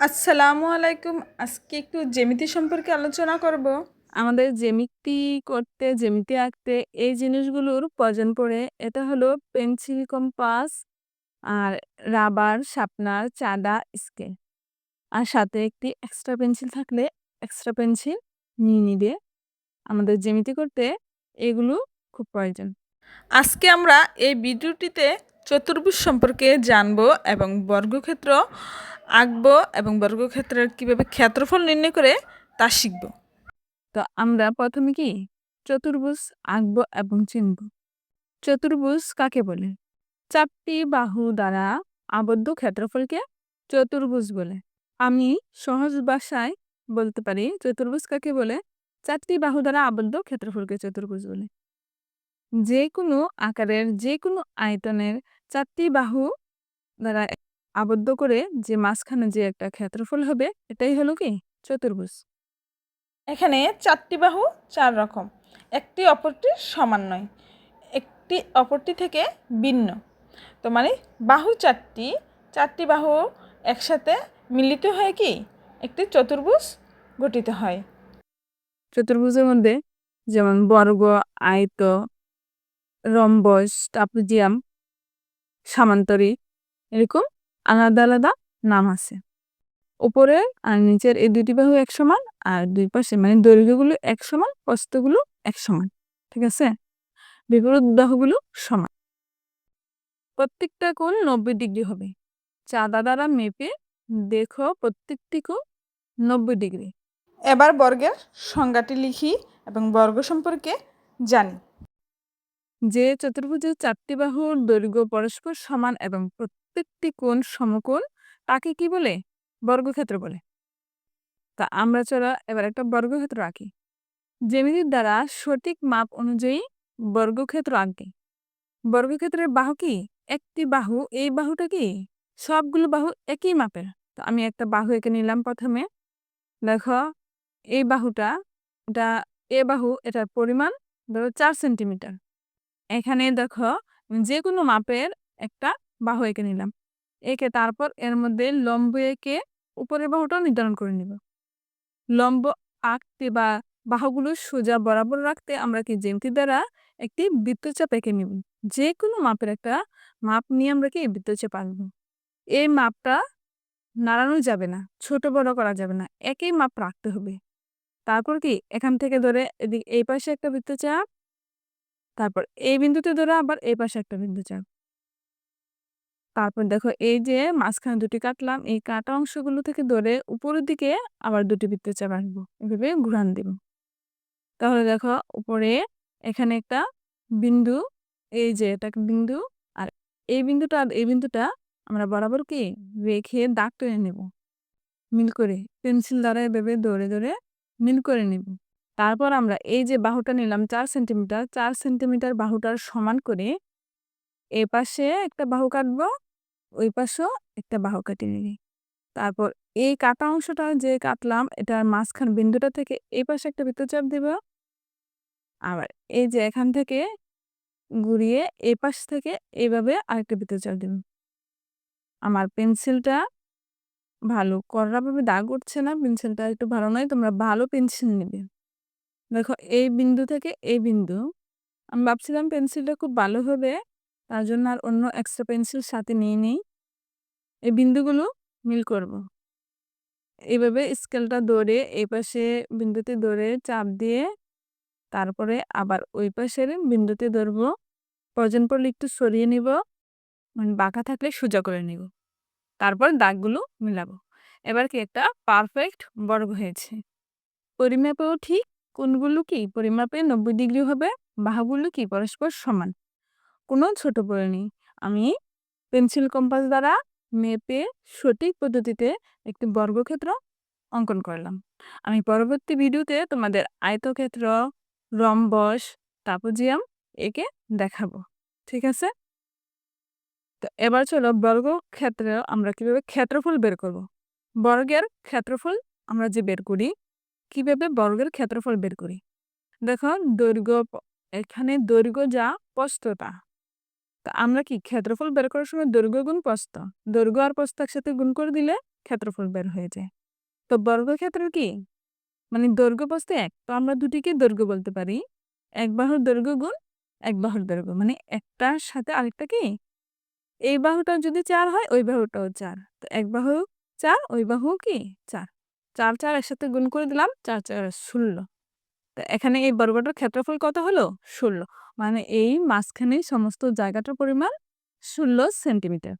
আসসালামু আলাইকুম। আজকে একটু জ্যামিতি সম্পর্কে আলোচনা করব। আমাদের জ্যামিতি করতে জ্যামিতি আঁকতে এই জিনিসগুলোর প্রয়োজন পড়ে। এটা হলো পেন্সিল কম্পাস আর রাবার শার্পনার চাঁদা স্কেল। আর সাথে একটি এক্সট্রা পেন্সিল থাকলে এক্সট্রা পেন্সিল নিয়ে নিবে আমাদের জ্যামিতি করতে এগুলো খুব প্রয়োজন। আজকে আমরা এই ভিডিওটিতে চতুর্ভুজ সম্পর্কে জানব এবং বর্গক্ষেত্র আঁকব এবং বর্গক্ষেত্রের কীভাবে ক্ষেত্রফল নির্ণয় করে তা শিখব। তো আমরা প্রথমে কি চতুর্ভুজ আঁকবো এবং চিনব। চতুর্ভুজ কাকে বলে? চারটি বাহু দ্বারা আবদ্ধ ক্ষেত্রফলকে চতুর্ভুজ বলে। আমি সহজ ভাষায় বলতে পারি, চতুর্ভুজ কাকে বলে? চারটি বাহু দ্বারা আবদ্ধ ক্ষেত্রফলকে চতুর্ভুজ বলে। যে কোনো আকারের যে কোনো আয়তনের চারটি বাহু দ্বারা আবদ্ধ করে যে মাঝখানে যে একটা ক্ষেত্রফল হবে, এটাই হলো কি? চতুর্ভুজ। এখানে চারটি বাহু চার রকম। একটি অপরটির সমান নয়। একটি অপরটি থেকে ভিন্ন। তো মানে বাহু চারটি চারটি বাহু একসাথে মিলিত হয়ে কি? একটি চতুর্ভুজ গঠিত হয়। চতুর্ভুজের মধ্যে যেমন বর্গ, আয়ত, রম্বস ট্রাপিজিয়াম সামান্তরিক এরকম আলাদা আলাদা নাম আছে। উপরে আর নিচের এই দুটি বাহু এক সমান আর দুই পাশে মানে দৈর্ঘ্যগুলো এক সমান প্রস্তগুলো এক সমান ঠিক আছে? বিপরীত বাহুগুলো সমান। প্রত্যেকটা কোণ নব্বই ডিগ্রি হবে। চাঁদা দ্বারা মেপে দেখো প্রত্যেকটি কোণ নব্বই ডিগ্রি। এবার বর্গের সংজ্ঞাটি লিখি এবং বর্গ সম্পর্কে জানি। যে চতুর্ভুজের চারটি বাহুর দৈর্ঘ্য পরস্পর সমান এবং প্রত্যেকটি কোণ সমকোণ তাকে কি বলে? বর্গক্ষেত্র বলে। তা আমরা চলো এবার একটা বর্গক্ষেত্র আঁকি। জ্যামিতির দ্বারা সঠিক মাপ অনুযায়ী বর্গক্ষেত্র আঁকে বর্গক্ষেত্রের বাহু কি? একটি বাহু। এই বাহুটা কি? সবগুলো বাহু একই মাপের। তো আমি একটা বাহু এঁকে নিলাম প্রথমে। দেখো, এই বাহুটা, এটা, এ বাহু, এটার পরিমাণ ধরো চার সেন্টিমিটার। এখানে দেখো যে কোনো মাপের একটা বাহু এঁকে নিলাম। এঁকে তারপর এর মধ্যে লম্ব এঁকে উপরের বাহুটাও নির্ধারণ করে নিব। লম্ব আঁকতে বা বাহুগুলো সোজা বরাবর রাখতে আমরা কি জ্যামিতি দ্বারা একটি বৃত্তচাপ এঁকে নিব। যে কোনো মাপের একটা মাপ নিয়ে আমরা কি বৃত্তচাপ আঁকবো। এই মাপটা নাড়ানো যাবে না, ছোট বড় করা যাবে না, একই মাপ রাখতে হবে। তারপর কি এখান থেকে ধরে এদিকে এই পাশে একটা বৃত্তচাপ তারপর এই বিন্দুতে ধরে আবার এই পাশে একটা বৃত্তচাপ তারপর দেখো এই যে মাঝখানে দুটি কাটলাম, এই কাটা অংশগুলো থেকে ধরে উপরের দিকে আবার দুটি বৃত্তচাপ আঁকবো, এভাবে ঘুরান দিব। তাহলে দেখো উপরে এখানে একটা বিন্দু, এই যে এটা বিন্দু, আর এই বিন্দুটা আর এই বিন্দুটা আমরা বরাবর কি রেখে দাগ টেনে নেব, মিল করে, পেন্সিল দ্বারা এভাবে দৌড়ে দৌড়ে মিল করে নেব। তারপর আমরা এই যে বাহুটা নিলাম চার সেন্টিমিটার চার সেন্টিমিটার বাহুটার সমান করে এ পাশে একটা বাহু কাটবো, ওই পাশেও একটা বাহু কেটে নিবি তারপর এই কাটা অংশটা যে কাটলাম, এটার মাঝখান বিন্দুটা থেকে এই পাশে একটা বৃত্তচাপ দিব। আবার এই যে এখান থেকে ঘুরিয়ে এই পাশ থেকে এইভাবে আরেকটা বৃত্তচাপ দিব। আমার পেন্সিলটা ভালো কররাভাবে দাগ উঠছে না, পেন্সিলটা একটু ভালো নয়, তোমরা ভালো পেন্সিল নেবে। দেখো, এই বিন্দু থেকে এই বিন্দু। আমি ভাবছিলাম পেন্সিলটা খুব ভালো হবে, তার জন্য আর অন্য এক্সট্রা পেন্সিল সাথে নিয়ে নেই। এই বিন্দুগুলো মিল করব। এইভাবে স্কেলটা ধরে এই পাশে বিন্দুতে ধরে চাপ দিয়ে তারপরে আবার ওই পাশের বিন্দুতে ধরবো। প্রয়োজন পড়লে একটু সরিয়ে নিব মানে বাঁকা থাকলে সোজা করে নিব। তারপর দাগগুলো মিলাবো। এবার কি একটা পারফেক্ট বর্গ হয়েছে। পরিমাপেও ঠিক কোনগুলো কি পরিমাপে নব্বই ডিগ্রি হবে বাহুগুলো কি পরস্পর সমান। কোনো ছোট নেই। আমি পেন্সিল কম্পাস দ্বারা মেপে সঠিক পদ্ধতিতে একটি বর্গক্ষেত্র অঙ্কন করলাম। আমি পরবর্তী ভিডিওতে তোমাদের আয়তক্ষেত্র, রম্বস টাপোজিয়াম একে দেখাবো। ঠিক আছে? তো এবার চলো বর্গক্ষেত্রে আমরা কীভাবে ক্ষেত্রফল বের করব? বর্গের ক্ষেত্রফল আমরা যে বের করি কীভাবে বর্গের ক্ষেত্রফল বের করি? দেখো দৈর্ঘ্য এখানে দৈর্ঘ্য যা প্রস্থতা তা। আমরা কি ক্ষেত্রফল বের করার সময় দৈর্ঘ্য গুণ প্রস্থ দৈর্ঘ্য আর প্রস্থ একসাথে গুণ করে দিলে ক্ষেত্রফল বের হয়ে যায়। তো বর্গক্ষেত্র কি? মানে দৈর্ঘ্য বস্তু এক। তো আমরা দুটিকে দৈর্ঘ্য বলতে পারি। এক বাহুর দৈর্ঘ্য গুণ এক বাহুর দৈর্ঘ্য। মানে একটার সাথে আরেকটা কি? এই বাহুটা যদি চার হয়, ওই বাহুটাও চার। তো এক বাহু চার, ওই বাহু কি? চার। চার চার একসাথে গুণ করে দিলাম চার চার ষোলো। তো এখানে এই বর্গটার ক্ষেত্রফল কত হলো? ষোলো। মানে এই মাঝখানে সমস্ত জায়গাটার পরিমাণ ষোলো সেন্টিমিটার।